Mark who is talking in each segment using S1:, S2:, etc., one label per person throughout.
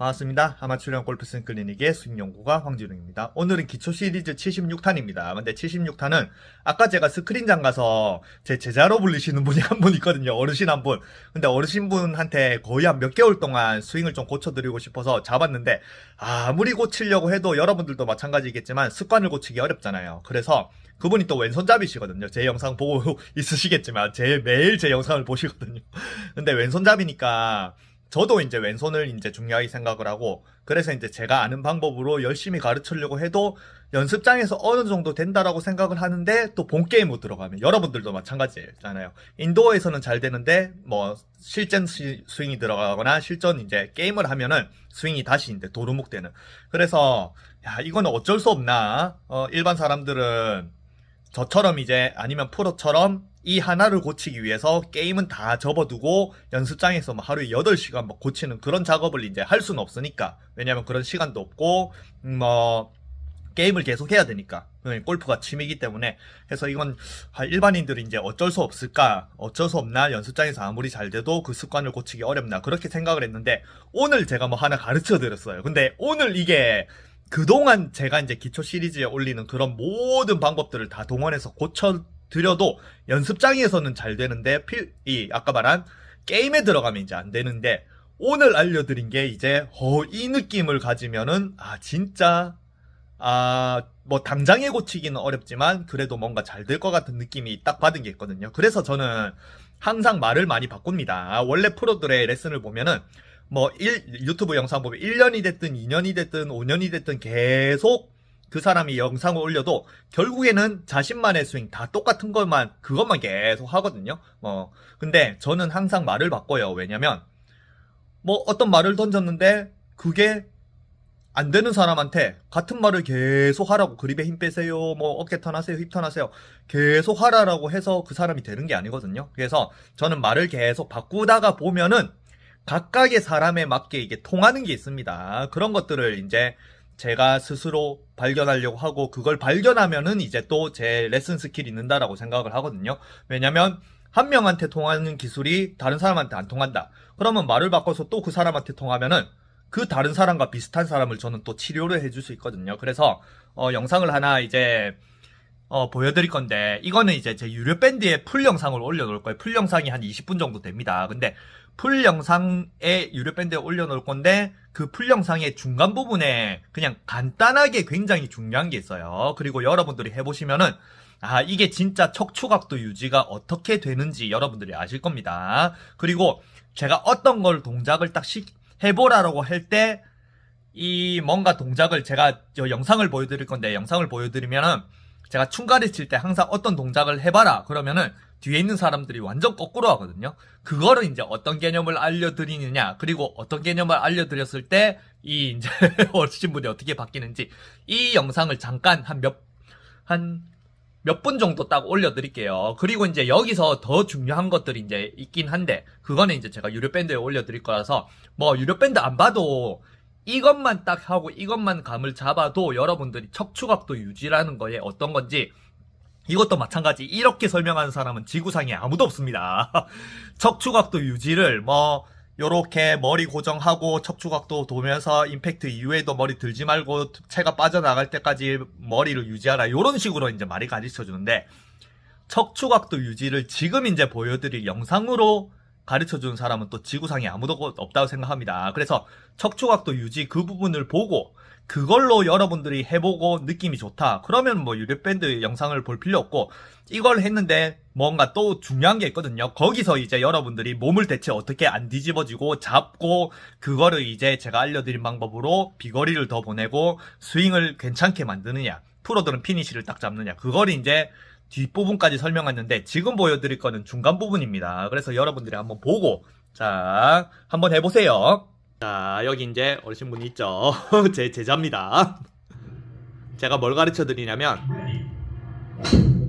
S1: 반갑습니다. 아마추어 골프슨 클리닉의 수익연구가 황지룡입니다. 오늘은 기초 시리즈 76탄입니다. 근데 76탄은 아까 제가 스크린장 가서 제 제자로 불리시는 분이 한 분 있거든요. 어르신 한 분. 근데 어르신 분한테 거의 한 몇 개월 동안 스윙을 좀 고쳐드리고 싶어서 잡았는데 아무리 고치려고 해도 여러분들도 마찬가지겠지만 습관을 고치기 어렵잖아요. 그래서 그분이 또 왼손잡이시거든요. 제 영상 보고 있으시겠지만 제 매일 제 영상을 보시거든요. 근데 왼손잡이니까 저도 이제 왼손을 이제 중요하게 생각을 하고 그래서 이제 제가 아는 방법으로 열심히 가르치려고 해도 연습장에서 어느 정도 된다라고 생각을 하는데 또 본 게임으로 들어가면 여러분들도 마찬가지잖아요. 인도어에서는 잘 되는데 뭐 실전 시- 스윙이 들어가거나 실전 이제 게임을 하면은 스윙이 다시 이제 도루묵 되는. 그래서 야 이거는 어쩔 수 없나? 어, 일반 사람들은 저처럼 이제 아니면 프로처럼 이 하나를 고치기 위해서 게임은 다 접어두고 연습장에서 뭐 하루에 8시간 뭐 고치는 그런 작업을 이제 할 수는 없으니까. 왜냐면 그런 시간도 없고, 음, 뭐, 게임을 계속 해야 되니까. 네, 골프가 취미이기 때문에. 그래서 이건 아, 일반인들이 이제 어쩔 수 없을까? 어쩔 수 없나? 연습장에서 아무리 잘 돼도 그 습관을 고치기 어렵나? 그렇게 생각을 했는데, 오늘 제가 뭐 하나 가르쳐 드렸어요. 근데 오늘 이게 그동안 제가 이제 기초 시리즈에 올리는 그런 모든 방법들을 다 동원해서 고쳐 드려도 연습장에서는 잘 되는데 필, 이 아까 말한 게임에 들어가면 이제 안 되는데 오늘 알려드린 게 이제 어, 이 느낌을 가지면은 아 진짜 아 뭐 당장에 고치기는 어렵지만 그래도 뭔가 잘 될 것 같은 느낌이 딱 받은 게 있거든요. 그래서 저는 항상 말을 많이 바꿉니다. 원래 프로들의 레슨을 보면은 뭐 일, 유튜브 영상 보면 1년이 됐든 2년이 됐든 5년이 됐든 계속 그 사람이 영상을 올려도 결국에는 자신만의 스윙 다 똑같은 것만 그것만 계속 하거든요. 뭐 근데 저는 항상 말을 바꿔요. 왜냐면 뭐 어떤 말을 던졌는데 그게 안 되는 사람한테 같은 말을 계속 하라고 그립에 힘 빼세요 뭐 어깨 턴하세요 힙 턴하세요 계속 하라라고 해서 그 사람이 되는 게 아니거든요 그래서 저는 말을 계속 바꾸다가 보면은 각각의 사람에 맞게 이게 통하는 게 있습니다 그런 것들을 이제 제가 스스로 발견하려고 하고 그걸 발견하면은 이제 또 제 레슨 스킬이 는다라고 생각을 하거든요 왜냐면 한 명한테 통하는 기술이 다른 사람한테 안 통한다 그러면 말을 바꿔서 또 그 사람한테 통하면은 그 다른 사람과 비슷한 사람을 저는 또 치료를 해줄 수 있거든요. 그래서 어, 영상을 하나 이제 어, 보여드릴 건데 이거는 이제 제 유료 밴드에 풀 영상을 올려놓을 거예요. 풀 영상이 한 20분 정도 됩니다. 근데 풀 영상에 유료 밴드에 올려놓을 건데 그 풀 영상의 중간 부분에 그냥 간단하게 굉장히 중요한 게 있어요. 그리고 여러분들이 해보시면은 아 이게 진짜 척추각도 유지가 어떻게 되는지 여러분들이 아실 겁니다. 그리고 제가 어떤 걸 동작을 딱 시, 해보라라고 할때 이 뭔가 동작을 제가 저 영상을 보여드릴 건데 영상을 보여드리면은 제가 충가를 칠때 항상 어떤 동작을 해봐라 그러면은 뒤에 있는 사람들이 완전 거꾸로 하거든요. 그거를 이제 어떤 개념을 알려드리느냐 그리고 어떤 개념을 알려드렸을 때 이 이제 어르신분이 어떻게 바뀌는지 이 영상을 잠깐 한 몇 한 몇 분 정도 딱 올려드릴게요. 그리고 이제 여기서 더 중요한 것들이 이제 있긴 한데, 그거는 이제 제가 유료 밴드에 올려드릴 거라서, 뭐, 유료 밴드 안 봐도, 이것만 딱 하고 이것만 감을 잡아도 여러분들이 척추각도 유지라는 거에 어떤 건지, 이것도 마찬가지. 이렇게 설명하는 사람은 지구상에 아무도 없습니다. 척추각도 유지를 뭐 요렇게 머리 고정하고 척추각도 도면서 임팩트 이후에도 머리 들지 말고 체가 빠져나갈 때까지 머리를 유지하라. 요런 식으로 이제 말이 가르쳐 주는데 척추각도 유지를 지금 이제 보여드릴 영상으로 가르쳐 주는 사람은 또 지구상에 아무도 없다고 생각합니다. 그래서 척추각도 유지 그 부분을 보고 그걸로 여러분들이 해보고 느낌이 좋다. 그러면 뭐 유료밴드 영상을 볼 필요 없고 이걸 했는데 뭔가 또 중요한 게 있거든요. 거기서 이제 여러분들이 몸을 대체 어떻게 안 뒤집어지고 잡고 그거를 이제 제가 알려드린 방법으로 비거리를 더 보내고 스윙을 괜찮게 만드느냐. 프로들은 피니시를 딱 잡느냐. 그걸 이제 뒷부분까지 설명했는데 지금 보여드릴 거는 중간 부분입니다. 그래서 여러분들이 한번 보고 자 한번 해보세요. 자 여기 이제 어르신분이 있죠. 제 제자입니다. 제가 뭘 가르쳐 드리냐면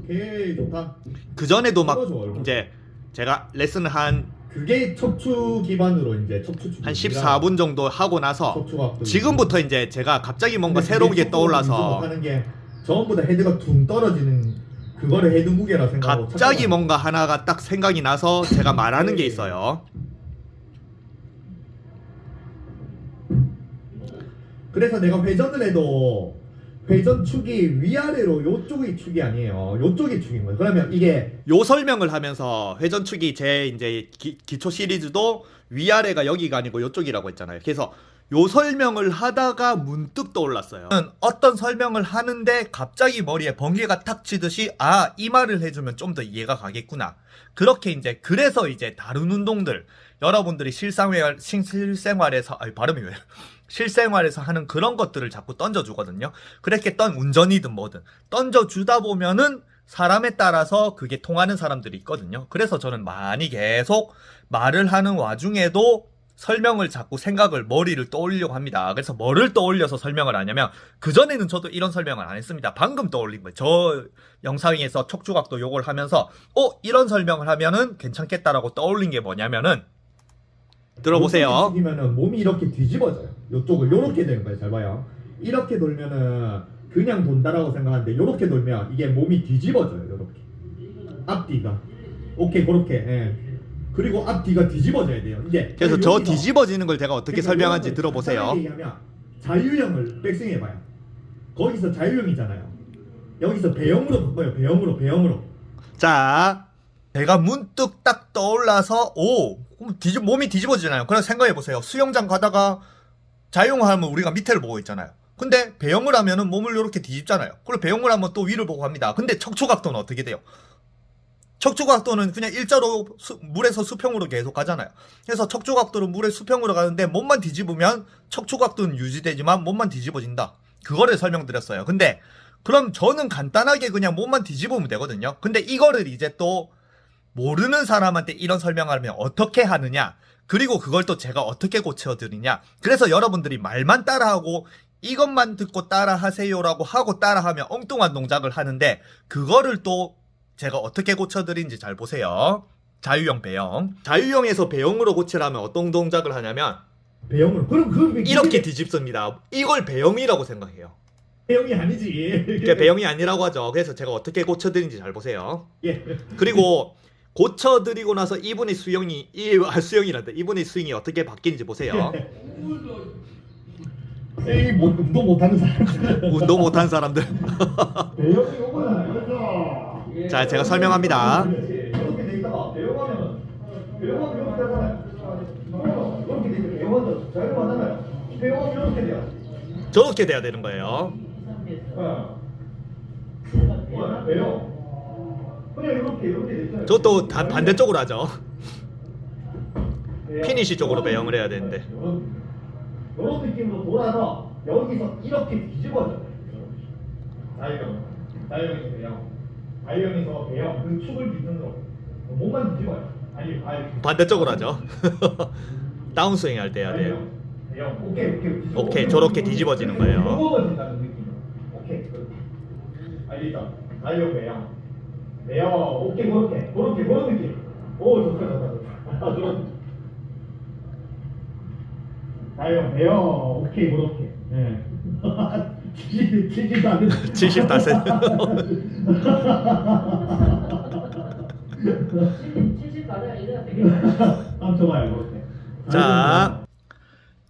S2: 오케이 좋다.
S1: 그 전에도 막. 이제 제가 레슨을 한,
S2: 그게 척추 기반으로 이제 척추
S1: 한 14분 정도 하고 나서 지금부터 이제 제가 갑자기 뭔가 새로운 게 떠올라서
S2: 하는 게 전부 다 헤드가 둥 떨어지는 그거를 헤드 무게라 생각하고
S1: 갑자기
S2: 착각하는
S1: 뭔가 하나가 딱 생각이 나서 제가 말하는 게 있어요.
S2: 그래서 내가 회전을 해도 회전 축이 위아래로 요쪽이 축이 아니에요. 요쪽이 축인 거예요. 그러면 이게
S1: 요 설명을 하면서 회전 축이 제 이제 기, 기초 시리즈도 위아래가 여기가 아니고 요쪽이라고 했잖아요. 그래서 요 설명을 하다가 문득 떠올랐어요. 어떤 설명을 하는데 갑자기 머리에 번개가 탁 치듯이 아, 이 말을 해주면 좀 더 이해가 가겠구나. 그렇게 이제 그래서 이제 다른 운동들 여러분들이 실생활 실- 실생활에서 아니 발음이 왜 실생활에서 하는 그런 것들을 자꾸 던져주거든요. 그렇게 떤 운전이든 뭐든 던져주다 보면은 사람에 따라서 그게 통하는 사람들이 있거든요. 그래서 저는 많이 계속 말을 하는 와중에도 설명을 자꾸 생각을 머리를 떠올리려고 합니다. 그래서 뭐를 떠올려서 설명을 하냐면 그전에는 저도 이런 설명을 안 했습니다. 방금 떠올린 거예요. 저 영상에서 척추각도 요걸 하면서 어 이런 설명을 하면은 괜찮겠다라고 떠올린 게 뭐냐면은 들어보세요.
S2: 축이면은 몸이 이렇게 뒤집어져요. 요쪽을 요렇게 되는 거예요. 잘 봐요. 이렇게 돌면은 그냥 돈다라고 생각하는데 요렇게 돌면 이게 몸이 뒤집어져요. 요렇게 앞뒤가 오케이 그렇게. 예. 그리고 앞뒤가 뒤집어져야 돼요. 이제
S1: 그래서 저
S2: 여기서
S1: 뒤집어지는 걸 제가 어떻게
S2: 그러니까 요거를
S1: 들어보세요.
S2: 얘기하면 자유형을 백스윙해봐요. 거기서 자유형이잖아요. 여기서 배영으로 바꿔요. 배영으로 배영으로.
S1: 자, 제가 문득 딱 떠올라서 오 그럼 뒤집 몸이 뒤집어지잖아요. 그래서 생각해 보세요. 수영장 가다가 자유형하면 우리가 밑에를 보고 있잖아요. 근데 배영을 하면은 몸을 이렇게 뒤집잖아요. 그리고 배영을 하면 또 위를 보고 합니다. 근데 척추각도는 어떻게 돼요? 척추각도는 그냥 일자로 수- 물에서 수평으로 계속 가잖아요. 그래서 척추각도는 물에 수평으로 가는데 몸만 뒤집으면 척추각도는 유지되지만 몸만 뒤집어진다. 그거를 설명드렸어요. 근데 그럼 저는 간단하게 그냥 몸만 뒤집으면 되거든요. 근데 이거를 이제 또 모르는 사람한테 이런 설명을 하면 어떻게 하느냐? 그리고 그걸 또 제가 어떻게 고쳐드리냐? 그래서 여러분들이 말만 따라하고 이것만 듣고 따라하세요라고 하고 따라하면 엉뚱한 동작을 하는데 그거를 또 제가 어떻게 고쳐드린지 잘 보세요. 자유형 배영. 자유형에서 배영으로 고치려면 어떤 동작을 하냐면
S2: 배영으로. 그럼 그
S1: 이렇게 뒤집습니다. 이걸 배영이라고 생각해요.
S2: 배영이 아니지.
S1: 그게 배영이 아니라고 하죠. 그래서 제가 어떻게 고쳐드린지 잘 보세요.
S2: 예.
S1: 그리고 고쳐드리고 나서 이분의 수영이 이 아, 수영이란다. 이분의 스윙이 어떻게 바뀌는지 보세요.
S2: 에이 뭐 운동 못하는 사람.
S1: 운동 못한 사람들.
S2: 배영이 오거잖아요. 그래서.
S1: 자, 제가 설명합니다.
S2: 돼요.
S1: 저렇게 돼야 되는 거예요. 저것도 다 반대쪽으로 하죠. 피니시 쪽으로 배영을 해야 되는데.
S2: 이런, 느낌으로 돌아서 여기서 이렇게 뒤집어져. 자유형에서 배 영, 자유형에서 배영 그 축을 기준으로 몸만 뒤집어요. 아니, 아니.
S1: 반대쪽으로 하죠. 다운스윙 할 때 해야 돼요.
S2: 배영. 오케이, 오케이. 뒤집어.
S1: 오케이, 저렇게 뒤집어지는 거예요.
S2: 무거워진다는 느낌. 오케이. 그. 알겠다. 자유형 배영, 배영. 오케이, 그렇게, 그렇게, 그런 느낌. 오, 좋다, 좋다, 좋다. 자유형 배영, 오케이, 그렇게. 예. 70, 70도 안 돼.
S1: 70 다세.
S3: 70까지 이래야 되겠네.
S2: 아, 좋아요, 그렇게.
S1: 자,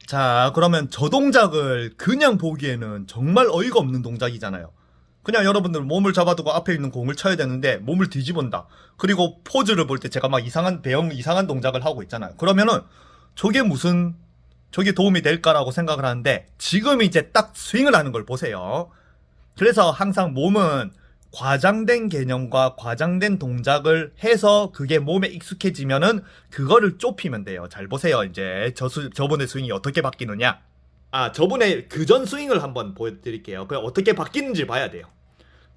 S1: 자, 그러면 저 동작을 그냥 보기에는 정말 어이가 없는 동작이잖아요. 그냥 여러분들 몸을 잡아두고 앞에 있는 공을 쳐야 되는데 몸을 뒤집은다. 그리고 포즈를 볼 때 제가 막 이상한 배영 이상한 동작을 하고 있잖아요. 그러면은 저게 무슨 저게 도움이 될까라고 생각을 하는데 지금 이제 딱 스윙을 하는 걸 보세요. 그래서 항상 몸은 과장된 개념과 과장된 동작을 해서 그게 몸에 익숙해지면은 그거를 좁히면 돼요. 잘 보세요. 이제 저 수, 저번에 스윙이 어떻게 바뀌느냐. 아, 저번에 그전 스윙을 한번 보여드릴게요. 그 어떻게 바뀌는지 봐야 돼요.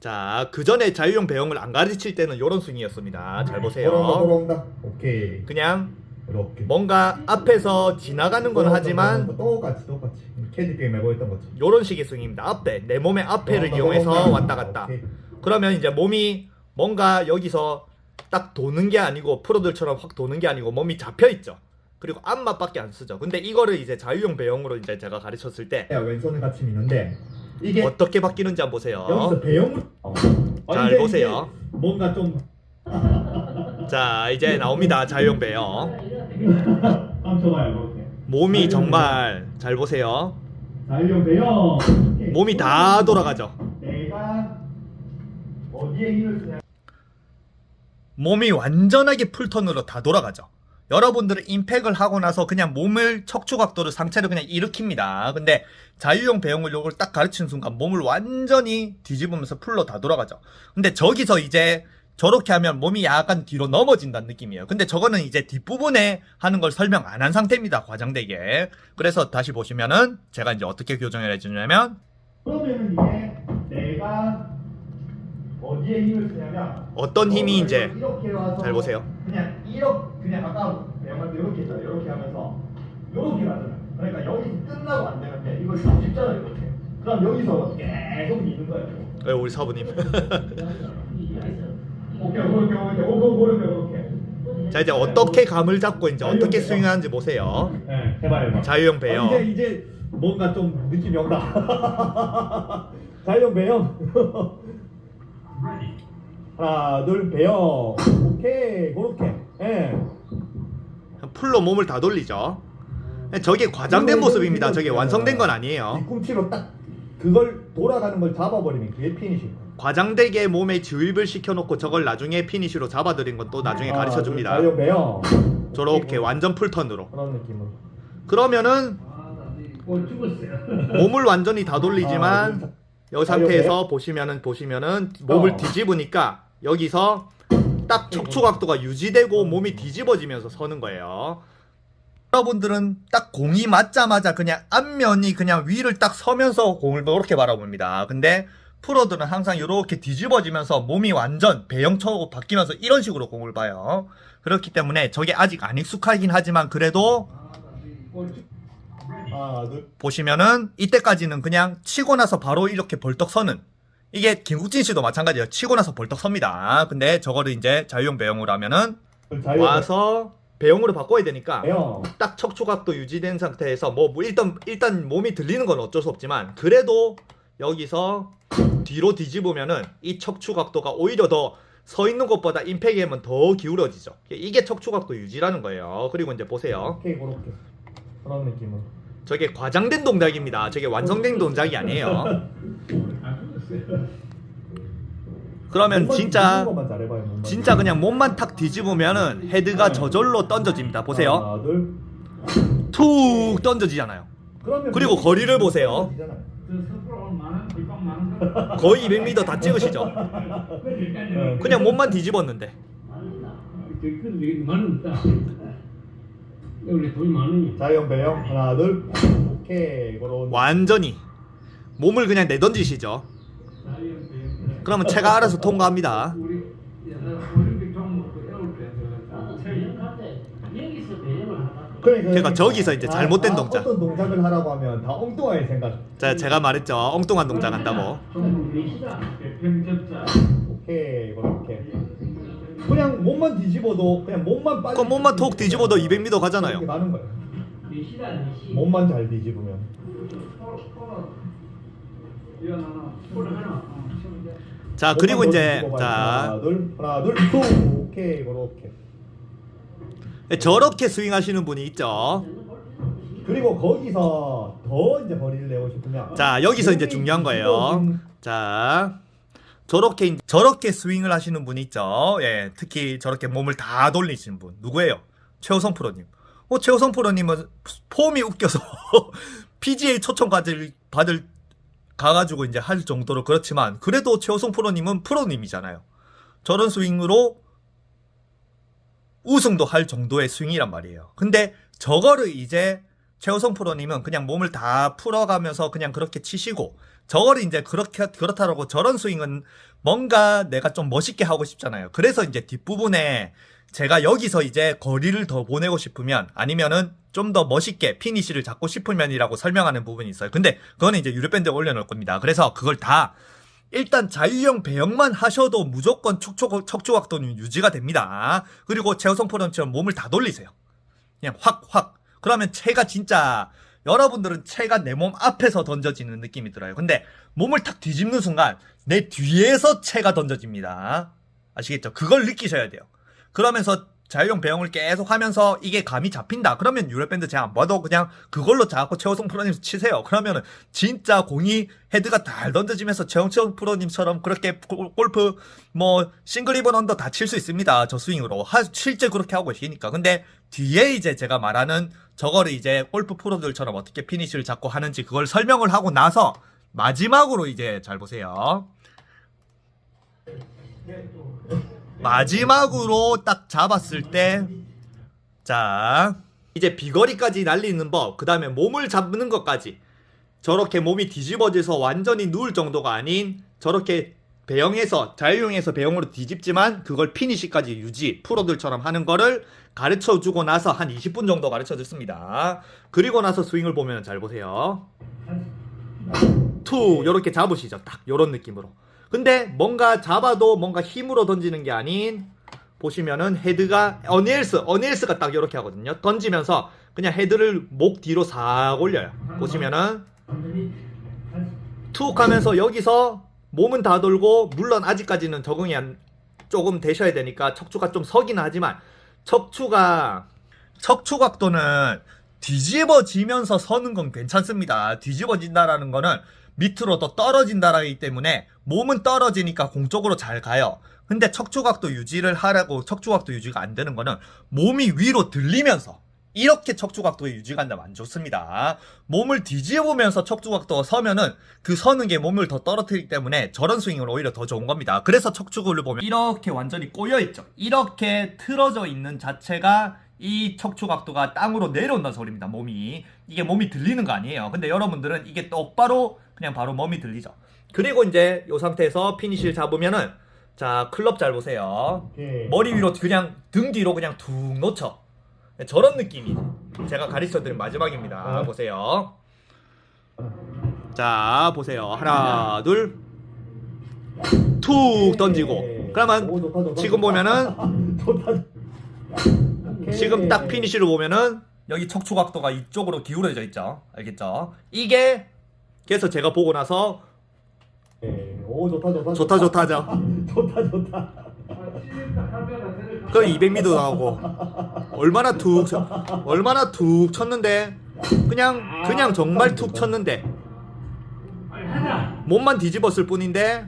S1: 자, 그 전에 자유형 배영을 안 가르칠 때는 이런 스윙이었습니다. 잘 보세요.
S2: 돌아온다. 오케이.
S1: 그냥
S2: 이렇게.
S1: 뭔가 앞에서 지나가는 건 하지만
S2: 똑같이, 똑같이. 캐디 게임 해보였던 거지.
S1: 이런 식의 스윙입니다. 앞에 내 몸의 앞에를
S2: 돌아온다,
S1: 이용해서
S2: 돌아온다.
S1: 왔다 갔다.
S2: 오케이.
S1: 그러면 이제 몸이 뭔가 여기서 딱 도는 게 아니고 프로들처럼 확 도는 게 아니고 몸이 잡혀 있죠. 그리고 앞맛밖에 안 쓰죠. 근데 이거를 이제 자유형 배영으로 이제 제가 가르쳤을 때
S2: 야, 왼손을 같이 미는데 이게
S1: 어떻게 바뀌는지 한번 보세요.
S2: 여기서 배영으로 어.
S1: 잘 보세요.
S2: 뭔가 좀
S1: 자 이제 나옵니다. 자유형 배영. 몸이 정말 잘 보세요.
S2: 자유형 배영.
S1: 몸이 다 돌아가죠. 몸이 완전하게 풀턴으로 다 돌아가죠. 여러분들은 임팩을 하고 나서 그냥 몸을 척추 각도를 상체를 그냥 일으킵니다. 근데 자유형 배영을 요걸 딱 가르치는 순간 몸을 완전히 뒤집으면서 풀로 다 돌아가죠. 근데 저기서 이제 저렇게 하면 몸이 약간 뒤로 넘어진다는 느낌이에요. 근데 저거는 이제 뒷부분에 하는 걸 설명 안 한 상태입니다. 과장되게. 그래서 다시 보시면은 제가 이제 어떻게 교정을 해주냐면
S2: 그러면은 이게 내가 어디에 힘을 쓰냐면
S1: 어떤 힘이 이제
S2: 이렇게 와서
S1: 잘 보세요.
S2: 그냥 이렇게 그냥 아까 때 이렇게 했잖아요. 이렇게 하면서 이렇게 가잖아요. 그러니까 여기서 끝나고 안 되는데 이걸 뒤집잖아요. 이렇게. 그럼 여기서 계속 미는 거예요.
S1: 네, 우리 사부님.
S2: 오케이, 오케이, 오케이, 오케이, 오케이, 오케이.
S1: 자 이제 어떻게 감을 잡고 이제 어떻게 스윙하는지 보세요.
S2: 네. 해봐.
S1: 자유형 배영.
S2: 어, 이제 이제 뭔가 좀 느낌이 온다. 자유형 배영. 하나, 둘, 배영. 오케이, 그렇게. 예.
S1: 풀로 몸을 다 돌리죠. 저게 과장된 모습입니다. 저게 완성된 건 아니에요.
S2: 뒤꿈치로 딱 그걸 돌아가는 걸 잡아버리면 그게 거예요.
S1: 과장되게 몸에 주입을 시켜놓고 저걸 나중에 피니쉬로 잡아드린 건 또 나중에
S2: 하나,
S1: 가르쳐
S2: 둘,
S1: 줍니다.
S2: 자유형 배영.
S1: 저렇게 완전 풀턴으로.
S2: 그런 느낌으로.
S1: 그러면은
S3: 꼴 죽었어요.
S1: 몸을 완전히 다
S2: 아,
S1: 돌리지만 이 상태에서 보시면은 보시면은 몸을
S2: 어.
S1: 뒤집으니까 여기서 딱 척추 각도가 유지되고 몸이 뒤집어지면서 서는 거예요. 여러분들은 딱 공이 맞자마자 그냥 앞면이 그냥 위를 딱 서면서 공을 이렇게 바라봅니다. 근데 프로들은 항상 이렇게 뒤집어지면서 몸이 완전 배영처럼 바뀌면서 이런 식으로 공을 봐요. 그렇기 때문에 저게 아직 안 익숙하긴 하지만 그래도
S2: 하나, 둘.
S1: 보시면은 이때까지는 그냥 치고 나서 바로 이렇게 벌떡 서는 이게 김국진 씨도 마찬가지예요. 치고 나서 벌떡 섭니다. 근데 저거를 이제 자유형 배영으로 하면은
S2: 자유형
S1: 와서 배영으로 바꿔야 되니까
S2: 배영.
S1: 딱 척추각도 유지된 상태에서 뭐 일단 일단 몸이 들리는 건 어쩔 수 없지만 그래도 여기서 뒤로 뒤집으면은 이 척추각도가 오히려 더 서 있는 것보다 하면 더 기울어지죠. 이게 척추각도 유지라는 거예요. 그리고 이제 보세요.
S2: 그런 느낌으로.
S1: 저게 과장된 동작입니다. 저게 완성된 동작이 아니에요. 그러면
S2: 몸만
S1: 진짜
S2: 뒤집는 것만 잘해봐요, 몸만.
S1: 진짜 그냥 몸만 탁 뒤집으면은 헤드가 저절로 던져집니다. 보세요.
S2: 하나, 둘.
S1: 툭 던져지잖아요.
S2: 그러면
S1: 그리고 거리를 보세요.
S3: 거.
S1: 거의 200m 다 찍으시죠. 그냥 몸만 뒤집었는데.
S2: 자유형 배영 하나 둘 오케이
S1: 완전히 몸을 그냥 내던지시죠. 그러면 체가 알아서 통과합니다.
S3: 우리 옛날 올림픽 종목 그 애울 때 그, 체육
S4: 여기서 하나
S2: 그래,
S1: 그러니까 저기서 이제 잘못된
S2: 다
S1: 동작.
S2: 어떤 동작을 하라고 하면 다 엉뚱하게 생각
S1: 자, 제가 말했죠. 엉뚱한 동작 한다고.
S2: 오케이 그렇게 그냥 몸만 뒤집어도 그냥 몸만 빨리
S1: 그 몸만 톡 뒤집어도 200m 가잖아요.
S2: 이렇게 가는 거예요 몸만 잘 뒤집으면.
S1: 자, 그리고 이제. 자,
S2: 하나 둘 하나 둘 후. 오케이 그렇게
S1: 저렇게 스윙하시는 분이 있죠.
S2: 그리고 거기서 더 이제 거리를 내고 싶으면
S1: 자, 여기서 이제 중요한 거예요. 자, 저렇게 저렇게 스윙을 하시는 분 있죠. 예, 특히 저렇게 몸을 다 돌리시는 분 누구예요? 최호성 프로님. 어, 최호성 프로님은 폼이 웃겨서 PGA 초청 받을 받을 가가지고 이제 할 정도로 그렇지만 그래도 최호성 프로님은 프로님이잖아요. 저런 스윙으로 우승도 할 정도의 스윙이란 말이에요. 근데 저거를 이제 최우성 프로님은 그냥 몸을 다 풀어가면서 그냥 그렇게 치시고 저거를 이제 그렇게 그렇다라고 저런 스윙은 뭔가 내가 좀 멋있게 하고 싶잖아요. 그래서 이제 뒷부분에 제가 여기서 이제 거리를 더 보내고 싶으면 아니면은 좀 더 멋있게 피니시를 잡고 싶으면이라고 설명하는 부분이 있어요. 근데 그거는 이제 유료밴드에 올려놓을 겁니다. 그래서 그걸 다 일단 자유형 배영만 하셔도 무조건 척추, 척추 각도는 유지가 됩니다. 그리고 최우성 프로처럼 몸을 다 돌리세요. 그냥 확, 확. 그러면 체가 진짜, 여러분들은 체가 내 몸 앞에서 던져지는 느낌이 들어요. 근데 몸을 탁 뒤집는 순간 내 뒤에서 체가 던져집니다. 아시겠죠? 그걸 느끼셔야 돼요. 그러면서 자유형 배영을 계속 하면서 이게 감이 잡힌다. 그러면 유럽밴드 제가 안 봐도 그냥 그걸로 자꾸 최호성 프로님 치세요. 그러면은 진짜 공이 헤드가 달 던져지면서 최영철 프로님처럼 그렇게 골- 골프 뭐 싱글 이번 언더 다 칠 수 있습니다. 저 스윙으로. 하, 실제 그렇게 하고 계시니까. 근데 뒤에 이제 제가 말하는 저거를 이제 골프 프로들처럼 어떻게 피니쉬를 잡고 하는지 그걸 설명을 하고 나서 마지막으로 이제 잘 보세요. 마지막으로 딱 잡았을 때, 자, 이제 비거리까지 날리는 법, 그 다음에 몸을 잡는 것까지. 저렇게 몸이 뒤집어져서 완전히 누울 정도가 아닌, 저렇게 배영에서, 자유형에서 배영으로 뒤집지만, 그걸 피니시까지 유지, 프로들처럼 하는 거를 가르쳐 주고 나서 한 20분 정도 가르쳐 줬습니다. 그리고 나서 스윙을 보면 잘 보세요. 투, 요렇게 잡으시죠. 딱, 요런 느낌으로. 근데 뭔가 잡아도 뭔가 힘으로 던지는 게 아닌 보시면은 헤드가 어니엘스 어니엘스가 딱 이렇게 하거든요 던지면서 그냥 헤드를 목 뒤로 싹 올려요 보시면은 툭 하면서 여기서 몸은 다 돌고 물론 아직까지는 적응이 안 조금 되셔야 되니까 척추가 좀 서긴 하지만 척추가 척추 각도는 뒤집어지면서 서는 건 괜찮습니다. 뒤집어진다라는 거는 밑으로 더 떨어진다라기 때문에 몸은 떨어지니까 공 쪽으로 잘 가요. 근데 척추각도 유지를 하라고 척추각도 유지가 안 되는 거는 몸이 위로 들리면서 이렇게 척추각도 유지가 안 되면 안 좋습니다. 몸을 뒤집으면서 척추각도가 서면은 그 서는 게 몸을 더 떨어뜨리기 때문에 저런 스윙은 오히려 더 좋은 겁니다. 그래서 척추근을 보면 이렇게 완전히 꼬여 있죠. 이렇게 틀어져 있는 자체가 이 척추 각도가 땅으로 내려온다는 소리입니다. 몸이 이게 몸이 들리는 거 아니에요. 근데 여러분들은 이게 똑바로 그냥 바로 몸이 들리죠. 그리고 이제 이 상태에서 피니시를 잡으면은 자 클럽 잘 보세요.
S2: 오케이.
S1: 머리 위로 그냥 등 뒤로 그냥 툭 놓쳐. 저런 느낌이 제가 가르쳐드린 마지막입니다.
S2: 어.
S1: 보세요. 자 보세요. 하나 둘. 툭 던지고. 그러면
S2: 오, 좋다, 좋다,
S1: 지금. 보면은. 지금 딱 피니시를 보면은 여기 척추 각도가 이쪽으로 기울어져 있죠. 알겠죠? 이게 그래서 제가 보고 나서
S2: 네. 오 좋다 좋다
S1: 좋다 좋다 하죠.
S2: 좋다 좋다.
S1: 그 200미도 나오고 얼마나 툭 쳐- 얼마나 툭 쳤는데 그냥 그냥 정말 툭 쳤는데. 몸만 뒤집었을 뿐인데.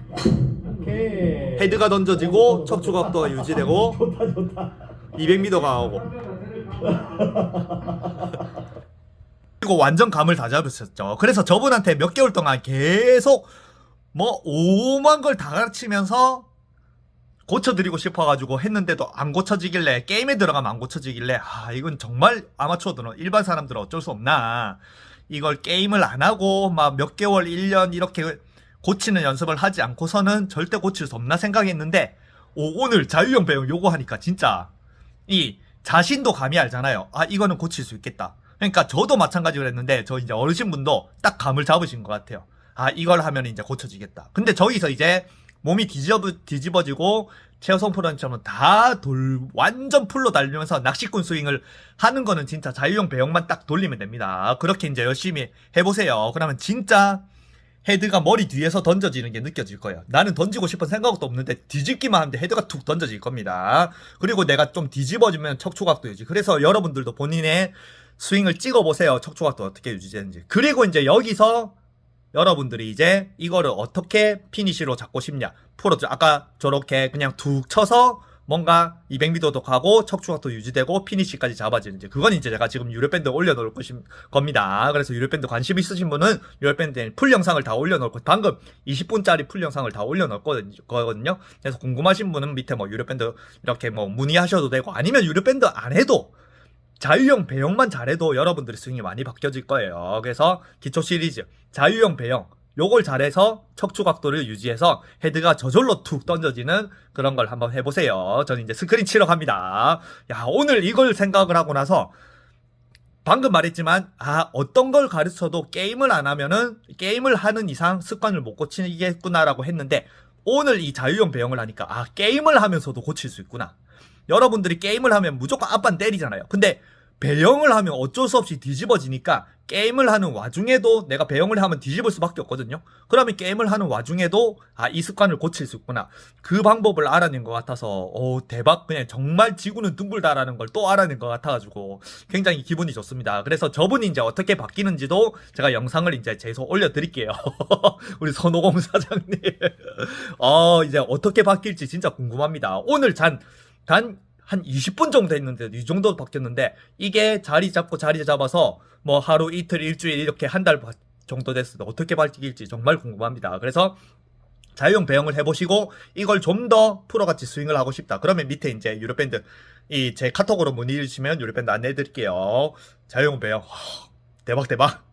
S1: 헤드가 던져지고 척추 각도가 유지되고
S2: 좋다 좋다.
S1: 200미터가 나오고 그리고 완전 감을 다 잡으셨죠. 그래서 저분한테 몇 개월 동안 계속 뭐 오만 걸 다 가르치면서 고쳐드리고 싶어가지고 했는데도 안 고쳐지길래 게임에 들어가면 안 고쳐지길래 아 이건 정말 아마추어들은 일반 사람들은 어쩔 수 없나 이걸 게임을 안 하고 막 몇 개월 1년 이렇게 고치는 연습을 하지 않고서는 절대 고칠 수 없나 생각했는데 오, 오늘 자유형 배움 요거 하니까 진짜 이 자신도 감이 알잖아요. 아 이거는 고칠 수 있겠다. 그러니까 저도 마찬가지로 했는데 저 이제 어르신분도 딱 감을 잡으신 것 같아요. 아 이걸 하면 이제 고쳐지겠다. 근데 저기서 이제 몸이 뒤집어, 뒤집어지고 최여성 프로님처럼 다 돌 완전 풀로 달리면서 낚시꾼 스윙을 하는 거는 진짜 자유형 배영만 딱 돌리면 됩니다. 그렇게 이제 열심히 해보세요. 그러면 진짜 헤드가 머리 뒤에서 던져지는 게 느껴질 거예요. 나는 던지고 싶은 생각도 없는데 뒤집기만 하는데 헤드가 툭 던져질 겁니다. 그리고 내가 좀 뒤집어지면 척추각도 유지. 그래서 여러분들도 본인의 스윙을 찍어보세요. 척추각도 어떻게 유지되는지. 그리고 이제 여기서 여러분들이 이제 이거를 어떻게 피니시로 잡고 싶냐. 프로, 아까 저렇게 그냥 툭 쳐서 뭔가 200m도 가고 척추각도 유지되고 피니시까지 잡아지는 지. 그건 이제 제가 지금 유료밴드 올려놓을 것임, 겁니다. 그래서 유료밴드 관심 있으신 분은 유료밴드에 풀 영상을 다 올려놓을 거. 방금 20분짜리 풀 영상을 다 올려놓을 거거든요. 그래서 궁금하신 분은 밑에 뭐 유료밴드 이렇게 뭐 문의하셔도 되고 아니면 유료밴드 안 해도 자유형 배영만 잘해도 여러분들의 스윙이 많이 바뀌어질 거예요. 그래서 기초 시리즈 자유형 배영 요걸 잘해서 척추 각도를 유지해서 헤드가 저절로 툭 던져지는 그런 걸 한번 해보세요. 저는 이제 스크린 치러 갑니다. 야 오늘 이걸 생각을 하고 나서 방금 말했지만 아 어떤 걸 가르쳐도 게임을 안 하면은 게임을 하는 이상 습관을 못 고치겠구나라고 했는데 오늘 이 자유형 배영을 하니까 아 게임을 하면서도 고칠 수 있구나. 여러분들이 게임을 하면 무조건 앞반 때리잖아요. 근데 배영을 하면 어쩔 수 없이 뒤집어지니까 게임을 하는 와중에도 내가 배영을 하면 뒤집을 수밖에 없거든요. 그러면 게임을 하는 와중에도 아 이 습관을 고칠 수 있구나. 그 방법을 알아낸 것 같아서 오 대박 그냥 정말 지구는 둥글다라는 걸 또 알아낸 것 같아가지고 굉장히 기분이 좋습니다. 그래서 저분이 이제 어떻게 바뀌는지도 제가 영상을 이제 제소 올려드릴게요. 우리 손오공 사장님. 어 이제 어떻게 바뀔지 진짜 궁금합니다. 오늘 잔단 한 20분 정도 했는데 이 정도 바뀌었는데 이게 자리 잡고 자리 잡아서 뭐 하루 이틀 일주일 이렇게 한 달 정도 됐을 때 어떻게 바뀔지 정말 궁금합니다. 그래서 자유형 배영을 해보시고 이걸 좀 더 프로같이 스윙을 하고 싶다. 그러면 밑에 이제 유료밴드 이 제 카톡으로 문의 주시면 유료밴드 안내해 드릴게요. 자유형 배영 하, 대박 대박.